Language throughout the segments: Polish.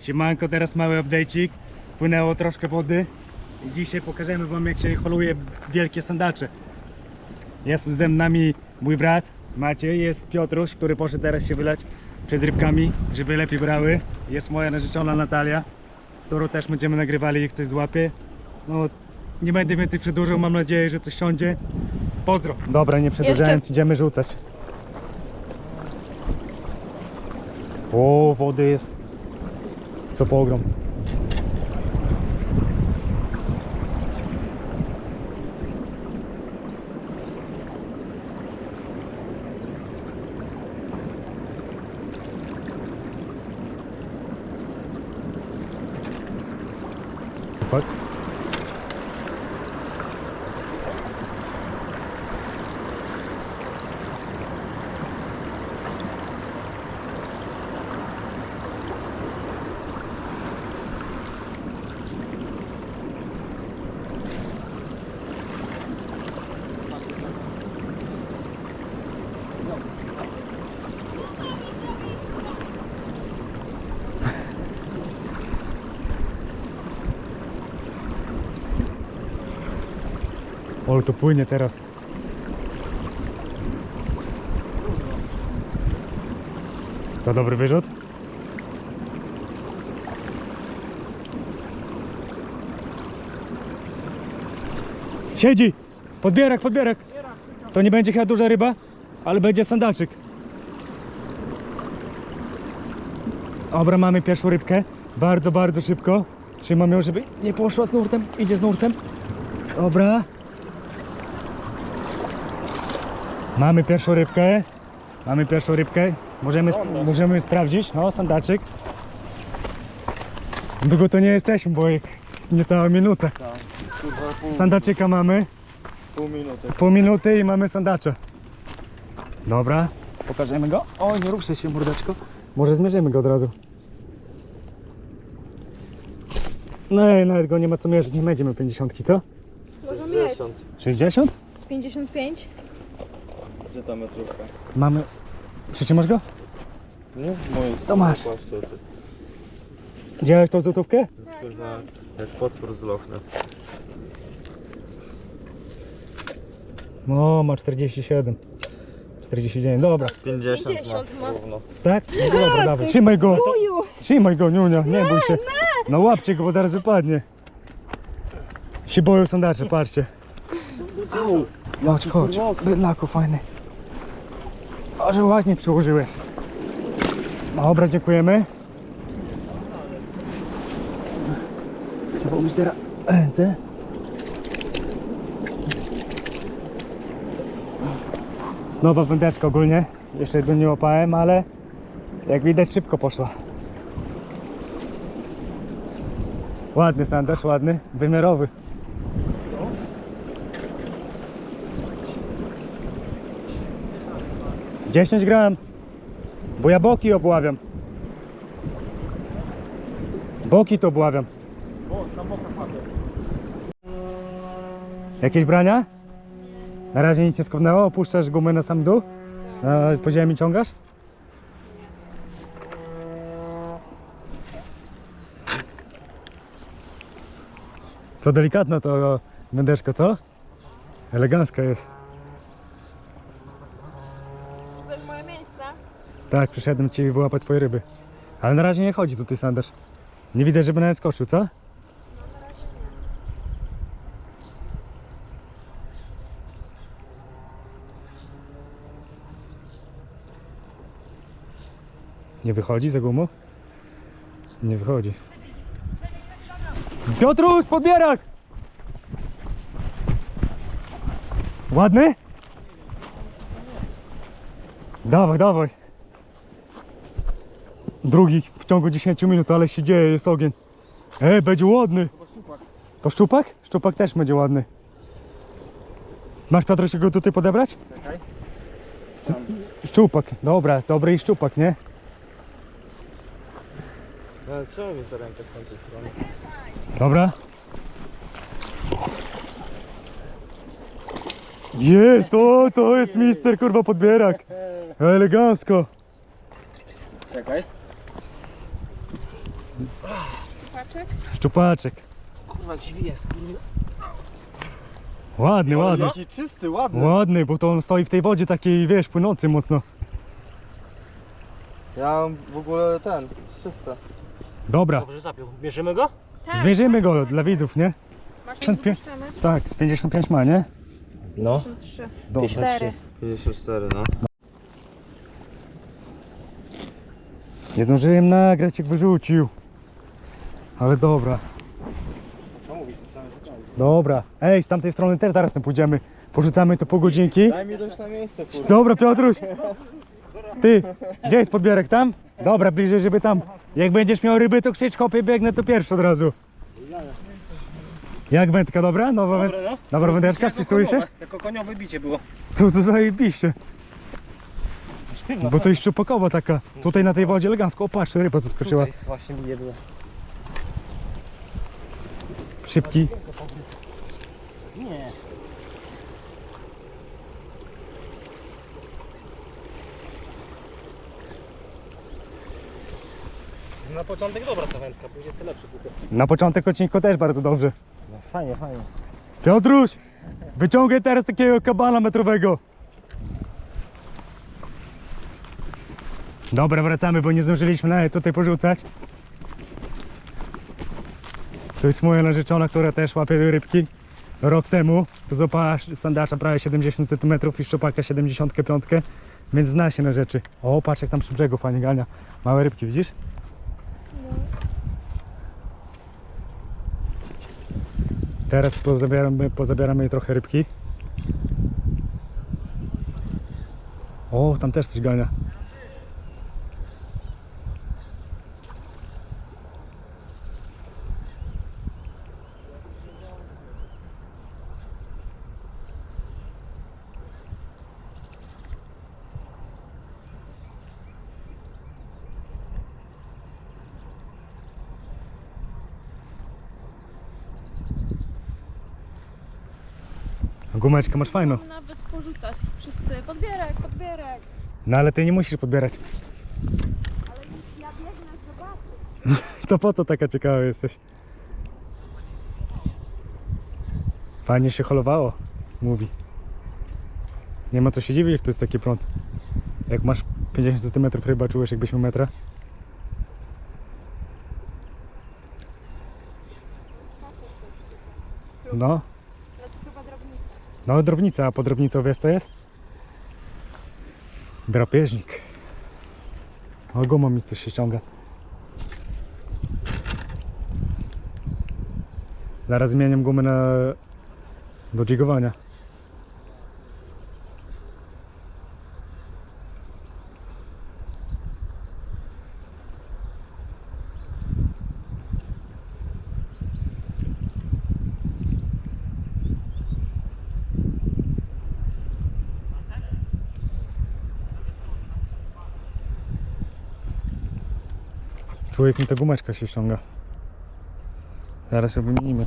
Siemanko, teraz mały update'cik. Płynęło troszkę wody. I dzisiaj pokażemy wam jak się holuje wielkie sandacze. Jest ze nami mój brat Maciej, jest Piotruś, który poszedł teraz się wylać przed rybkami, żeby lepiej brały. Jest moja narzeczona Natalia, którą też będziemy nagrywali, jak coś złapie. No, nie będę więcej przedłużał, mam nadzieję, że coś siądzie. Pozdro. Dobra, nie przedłużając, idziemy rzucać. O, wody jest co pogrom. Chodź. O, to płynie teraz. Co, dobry wyrzut? Siedzi! Podbierak, podbierak! To nie będzie chyba duża ryba, ale będzie sandaczyk. Dobra, mamy pierwszą rybkę. Bardzo, bardzo szybko. Trzymam ją, żeby nie poszła z nurtem. Idzie z nurtem. Dobra. Mamy pierwszą rybkę. Mamy pierwszą rybkę. Możemy, sp- możemy sprawdzić. No, sandaczyk. Długo to nie jesteśmy, bo jak niecała minuta. Pół, Sandaczyka mamy. pół minuty. Pół minuty i mamy sandacza. Dobra. Pokażemy go. O, nie ruszaj się, mordeczko. Może zmierzymy go od razu. No i nawet go nie ma co mierzyć, nie będziemy 50, co? Może mieć. 60. 60? Z 55? Gdzie ta metrówka? Mamy... Przytrzymasz go? Nie? Moje To masz. Patrzcie, to Widziałeś tą złotówkę? jest kurwa jak potwór z Loch Ness. No, ma 47. 49, dobra. 50, 50 ma. ma. Równo. Tak? No dobra, dawaj. Trzymaj go. Uju! Trzymaj go, Niunia, nie bój się. No łapcie go, bo zaraz wypadnie. Się boją sandacze, patrzcie. Chodź, chodź. Bydlaku fajny. O, że ładnie przyłożyłeś. Dobra, dziękujemy. Trzeba umyć teraz ręce. Znowa wędeczka ogólnie. Jeszcze go nie łapałem, ale jak widać szybko poszła. Ładny sandaż, ładny, wymiarowy. Dziesięć gram, bo ja boki obławiam. Boki to obławiam. Jakieś brania? Na razie nic nie skopnęło, opuszczasz gumę na sam dół? A po ziemi ciągasz? Co delikatna to wędeczka, co? Elegancka jest. Tak, przyszedłem ci wyłapać twoje ryby. Ale na razie nie chodzi tutaj sandaż. Nie widać, żeby nawet skoczył, co? Nie wychodzi za gumą? Nie wychodzi. Piotruś, podbierak! Ładny? Dawaj, dawaj. Drugi w ciągu 10 minut, ale się dzieje, jest ogień. E, będzie ładny. To szczupak? Szczupak też będzie ładny. Masz Piotr, go tutaj podebrać? Czekaj. Szczupak, dobra, dobry i szczupak, nie? No, ale czemu mi za rękę z tamtej strony? Dobra. Jest, o, to jest mister, kurwa, podbierak. Elegancko. Czekaj. Paczek? Szczupaczek. Kurwa, drzwi jest, kurwa. Ładny, ładny. Jaki czysty, ładny. Ładny, bo to on stoi w tej wodzie takiej, wiesz, płynący mocno. Ja mam w ogóle ten, szybce. Dobra, Dobrze zapiął. Bierzemy go? Tak. zmierzymy go dla widzów, nie? Masz Przed pi- wypuszczamy? Tak, 55 ma, nie? No. 3. Dobra. Cztery. 54, no. Nie zdążyłem nagrać, jak wyrzucił. Ale dobra. Dobra. Ej, z tamtej strony też zaraz tam pójdziemy. Porzucamy to po godzinki. Daj mi dojść na miejsce, kurwa. Dobra, Piotruś. Ty, gdzie jest podbierek? Tam? Dobra, bliżej, żeby tam. Jak będziesz miał ryby, to krzycz kopie, biegnę to pierwszy od razu. Jak wędka, dobra? Nowa, węd... Dobre, no. dobra wędeczka, spisuje się? Jako koniowe bicie było. Co to zajebiście. Sztywno. Bo to jest szczupakowa taka. Tutaj na tej wodzie elegancko. O, patrz, ryba tu skoczyła. Właśnie jedno. Szybki. Nie. Na początek dobra ta wędka, później jest lepszy. Na początek odcinku też bardzo dobrze. No fajnie, fajnie. Piotruś, wyciągaj teraz takiego kabana metrowego. Dobra, wracamy, bo nie zdążyliśmy nawet tutaj porzucać. To jest moja narzeczona, która też łapie rybki. Rok temu to złapała sandacza prawie 70 cm i szczupaka 75 więc zna się na rzeczy. O, patrz jak tam przy brzegu fajnie gania. Małe rybki, widzisz? Teraz pozabieramy, pozabieramy trochę rybki. O, tam też coś gania. Gumeczkę masz fajną. Nawet porzucać. Wszyscy. Podbierek, podbierek. No ale ty nie musisz podbierać. Ja biegnę zobaczyć. To po co taka ciekawa jesteś? Fajnie się holowało, mówi. Nie ma co się dziwić, jak to jest taki prąd. Jak masz 50 cm ryba, czujesz jakbyś miał metra? No, No to chyba drobnica. No drobnica, a po drobnicą wiesz co jest? Drapieżnik. O, gumą mi coś się ściąga. Zaraz zmieniam gumę na do. Człowiek mi ta gumeczka się ściąga. Zaraz ją wymienimy.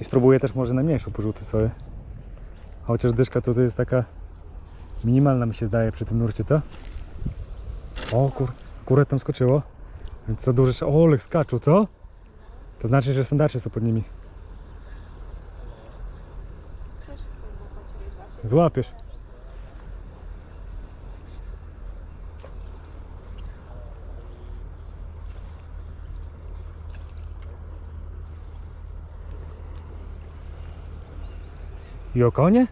I spróbuję też może na mniejszą porzucę sobie. Chociaż dyszka to jest taka minimalna mi się zdaje przy tym nurcie, co? O kur... kurę tam skoczyło. Więc co duże... O, skaczą, co? To znaczy, że sandacze są pod nimi. Złapiesz. I o konie?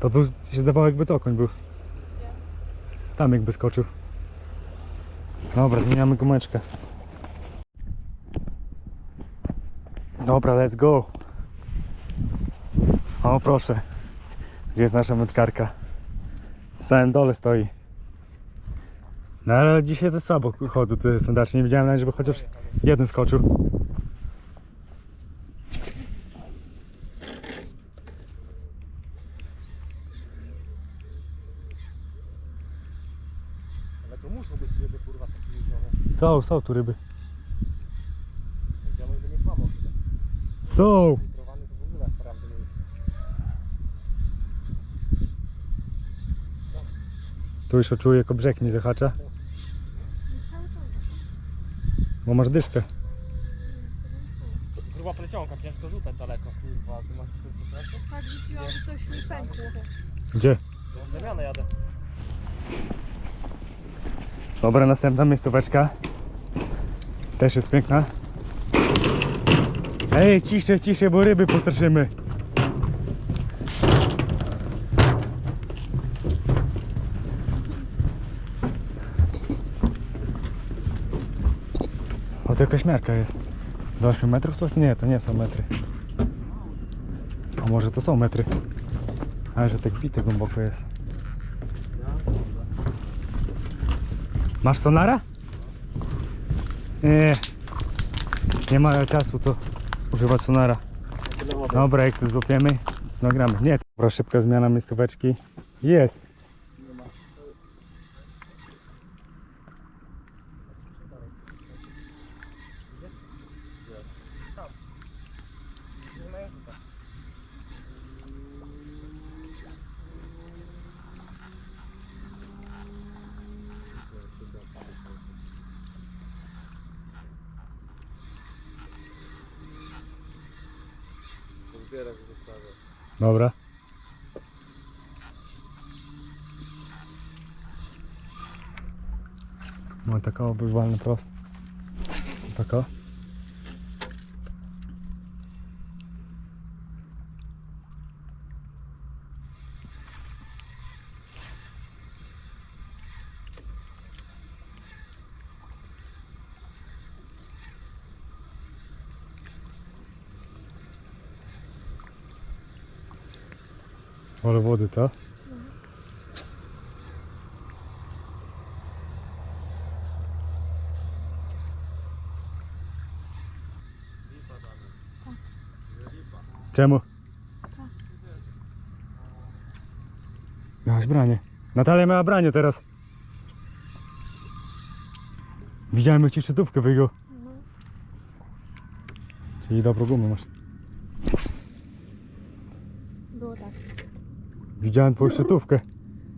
To był, się zdawało jakby to koń był. Tam jakby skoczył. Dobra, zmieniamy gumeczkę. Dobra, let's go. O proszę. Gdzie jest nasza wędkarka? W samym dole stoi. No ale dzisiaj to słabo chodzą te sandacznie. Nie widziałem nawet, żeby chociaż jeden skoczył. Ale to muszą być ryby kurwa takie jezioro. Są, są tu ryby. Ziomek by nie kłamał chyba. Są! Filtrowany to w ogóle prawdy nie Tu już czuję, jako brzeg mi zahacza. Bo masz dyszkę. Gruba plecionka, ciężko rzucać daleko. Kurwa, ty masz tylko plecionkę? Tak rzuciłam, że coś mi pękło. Gdzie? Ja w zamianę jadę. Dobra, następna miejscóweczka. Też jest piękna. Ej, ciszej, ciszej, bo ryby postraszymy. O, to jakaś miarka jest. Do 8 metrów to? Nie, to nie są metry. A może to są metry? Ale że tak bite głęboko jest. Masz sonara? Nie. Nie ma czasu to używać sonara. Dobra, jak to złapiemy, nagramy. Nie, dobra, szybka zmiana miejscóweczki. Jest. Zostawię. Dobra. No taka obróżwalna prosto. Taka. Ale wody, co? Czemu? Miałaś branie. Natalia miała branie teraz. Widziałem jak ci szczytówkę wyjął. No. Czyli dobrą gumę masz. Było tak. Widziałem twoją szczytówkę.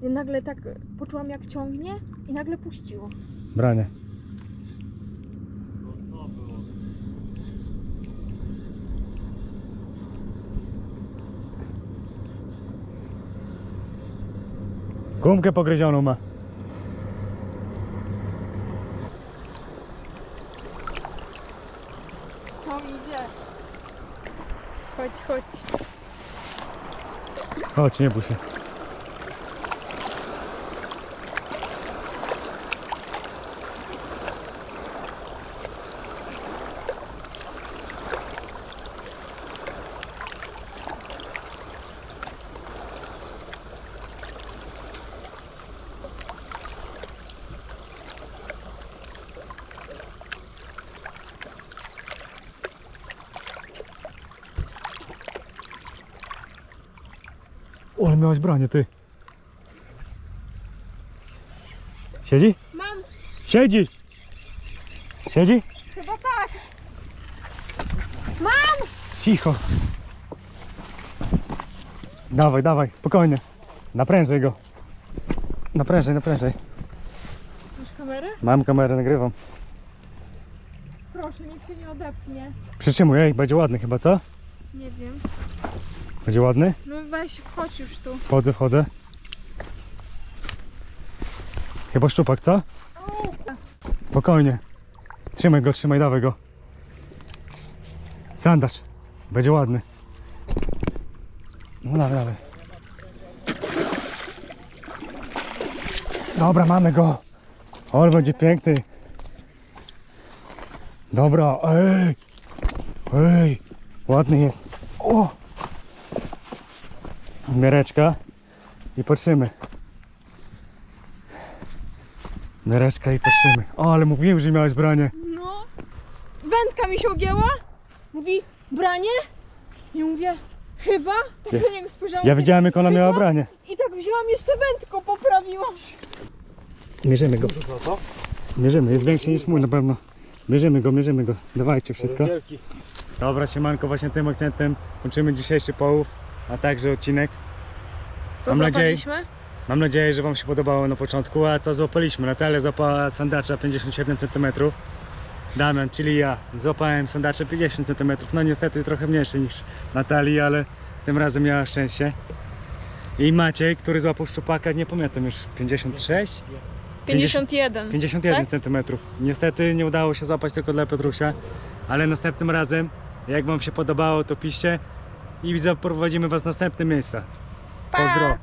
I nagle tak poczułam jak ciągnie i nagle puściło. Branie. Gumkę pogryzioną ma. To idzie. Chodź, chodź. Chodź, nie bój się. O, ale miałeś branie, ty. Siedzi? Mam, Siedzi! Siedzi? chyba tak. Mam! Cicho. Dawaj, dawaj, spokojnie. Naprężaj go. Naprężaj, naprężaj. Masz kamerę? Mam kamerę, nagrywam. Proszę, niech się nie odepnie. Przytrzymuj, ej, będzie ładny chyba, co? Nie wiem. Będzie ładny? No weź, wchodź już tu. Wchodzę, wchodzę. Chyba szczupak, co? Spokojnie. Trzymaj go, trzymaj, dawaj go. Sandacz. Będzie ładny. No dawaj, dawaj. Dobra, mamy go. On będzie piękny. Dobra, ej. Ej. Ładny jest. O. Miereczka. I patrzymy. Miereczka i patrzymy. O, ale mówiłem, że miałeś branie. No. Wędka mi się ugięła. Mówi, branie? I mówię, chyba? Tak Ja- do niego spojrzałam. Ja widziałem, jak ona miała branie. I tak wzięłam jeszcze wędką, poprawiłam. Mierzymy go. Mierzymy, jest większy niż mój na pewno. Mierzymy go, mierzymy go. Dawajcie wszystko. Dobra, siemanko, właśnie tym akcentem kończymy dzisiejszy połów, a także odcinek. Co Mam nadzieję- złapaliśmy? Mam nadzieję, że Wam się podobało na początku, a to złapaliśmy. Natalia złapała sandacza 57 cm. Damian, czyli ja. Złapałem sandacze 50 cm. No niestety trochę mniejszy niż Natalii, ale tym razem miała szczęście. I Maciej, który złapał szczupaka, nie pamiętam już, 56? 51. 51 Tak? cm. Niestety nie udało się złapać tylko dla Petrusia, ale następnym razem, jak Wam się podobało, to piszcie i zaprowadzimy Was w następne miejsca. Pozdro!